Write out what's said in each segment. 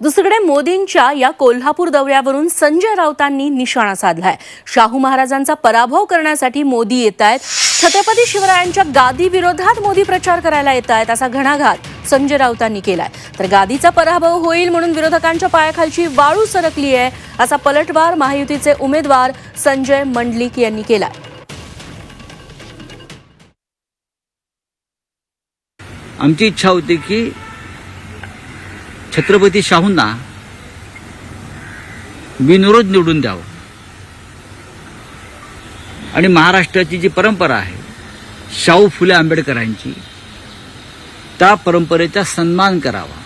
दुसरीकडे मोदींच्या या कोल्हापूर दौऱ्यावरून संजय राऊतांनी निशाणा साधलाय. शाहू महाराजांचा पराभव करण्यासाठी मोदी येत आहेत छत्रपती शिवरायांच्या गादी विरोधात मोदी प्रचार करायला येत आहेत असा घणाघात संजय राऊतांनी केलाय. तर गादीचा पराभव होईल म्हणून विरोधकांच्या पायाखालची वाळू सरकली आहे असा पलटवार महायुतीचे उमेदवार संजय मंडलिक यांनी केलाय. आमची इच्छा होती की छत्रपती शाहूंना बिनविरोध निवडून द्यावं. आणि महाराष्ट्राची जी परंपरा आहे शाहू फुले आंबेडकरांची त्या परंपरेचा सन्मान करावा.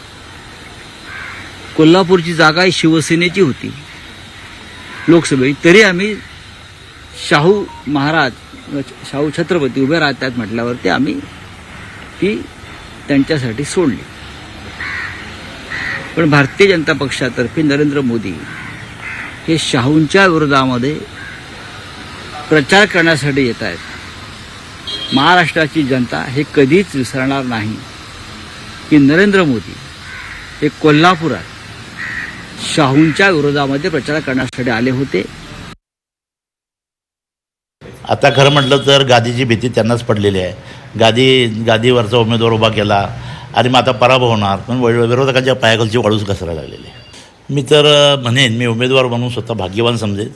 कोल्हापूरची जागा ही शिवसेनेची होती. लोकसभेची तरी आम्ही शाहू महाराज शाहू छत्रपती उभे राहतात म्हटल्यावरती आम्ही ती त्यांच्यासाठी सोडली. पण भारतीय जनता पक्षातर्फे नरेंद्र मोदी हे शाहूंच्या विरोधामध्ये प्रचार करण्यासाठी येत आहेत. महाराष्ट्राची जनता हे कधीच विसरणार नाही की नरेंद्र मोदी हे कोल्हापुरात शाहूंच्या विरोधामध्ये प्रचार करण्यासाठी आले होते. आता खरं म्हटलं तर गादीची भीती त्यांनाच पडलेली आहे. गादी गादीवरचा उमेदवार उभा केला. आणि मग आता पराभव होणार. पण विरोधकांच्या पायाखालची वाळूच घसरायला लागलेली आहे. मी तर म्हणेन मी उमेदवार म्हणून स्वतः भाग्यवान समजेन.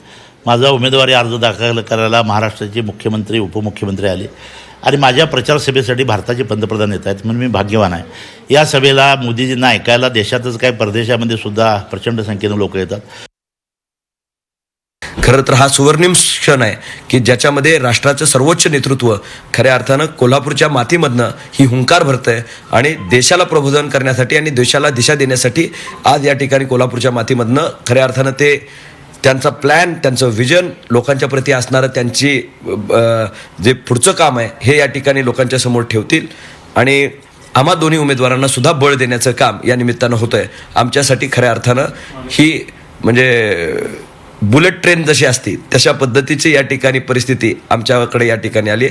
माझा उमेदवारी अर्ज दाखल करायला महाराष्ट्राचे मुख्यमंत्री उपमुख्यमंत्री आले. आणि माझ्या प्रचारसभेसाठी भारताचे पंतप्रधान येत आहेत म्हणून मी भाग्यवान आहे. या सभेला मोदीजींना ऐकायला देशातच काय परदेशामध्ये सुद्धा प्रचंड संख्येनं लोक येतात. खरं तर हा सुवर्णिम क्षण आहे की ज्याच्यामध्ये राष्ट्राचं सर्वोच्च नेतृत्व खऱ्या अर्थानं कोल्हापूरच्या मातीमधनं ही हुंकार भरतंय आणि देशाला प्रबोधन करण्यासाठी आणि देशाला दिशा देण्यासाठी आज या ठिकाणी कोल्हापूरच्या मातीमधनं खऱ्या अर्थानं ते त्यांचा प्लॅन त्यांचं विजन लोकांच्या प्रती असणारं त्यांची जे पुढचं काम आहे हे या ठिकाणी लोकांच्या समोर ठेवतील. आणि आम्हा दोन्ही उमेदवारांना सुद्धा बळ देण्याचं काम या निमित्तानं होतंय. आमच्यासाठी खऱ्या अर्थानं ही म्हणजे बुलेट ट्रेन जशी असते तशा पद्धतीची या ठिकाणी परिस्थिती आमच्याकडे या ठिकाणी आली